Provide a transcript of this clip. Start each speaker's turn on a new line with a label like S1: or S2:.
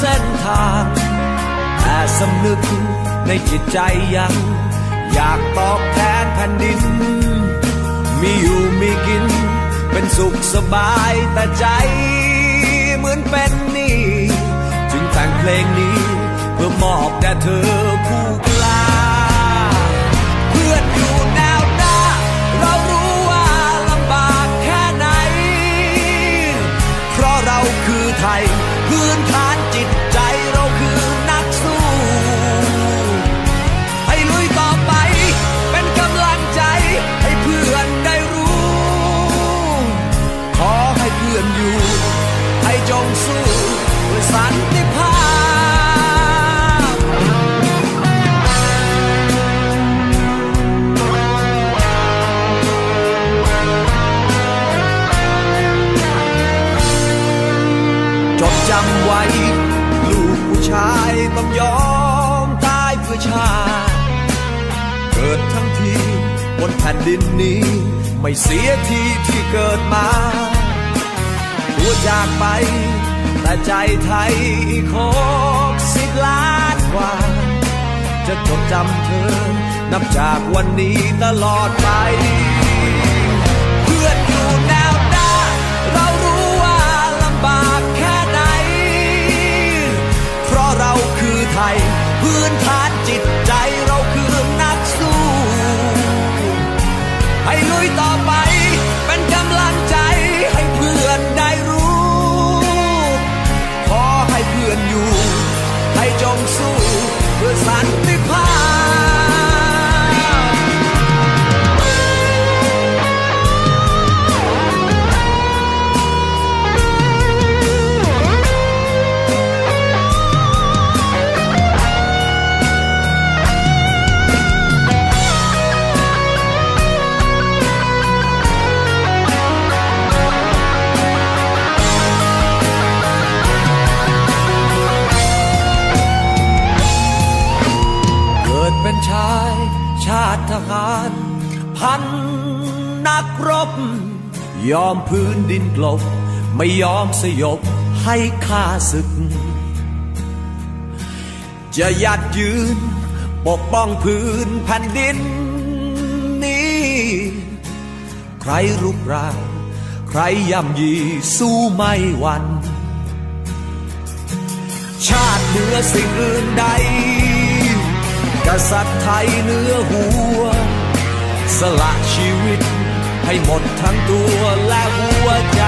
S1: เส้นทาง แต่สำนึกในจิตใจยัง อยากตอบแทนแผ่นดิน มีอยู่มีกิน เป็นสุขสบายแต่ใจเหมือนเป็นหนี้จึงแต่งเพลงนี้ เพื่อมอบแด่เธอผู้กล้าเพื่อนอยู่แนวหน้า เรารู้ว่าลำบากแค่ไหน เพราะเราคือไทยพื้นฐาน ผ่นดินนี้ ไม่เสียทีที่เกิดมาตัวจากไป แต่ใจไทยอีกหกสิบล้านกว่า จะจดจำเธอ นับจากวันนี้ตลอดไป ลุยต่อไป เป็นกำลังใจให้เพื่อนได้รู้ ขอให้เพื่อนอยู่ ให้จงสู้เพื่อสันติ หาร พันนักรบ ยอมพื้นดินกลบ ไม่ยอมสยบให้ข้าศึก จะยัดยืน ปกป้องพื้นแผ่นดินนี้ ใครรุกรานใครย่ำยีสู้ไม่หวันชาติเหนือสิ่งอื่นใดกษัตริย์ไทยเหนือหัว สละชีวิต ให้หมดทั้งตัวและหัวใจ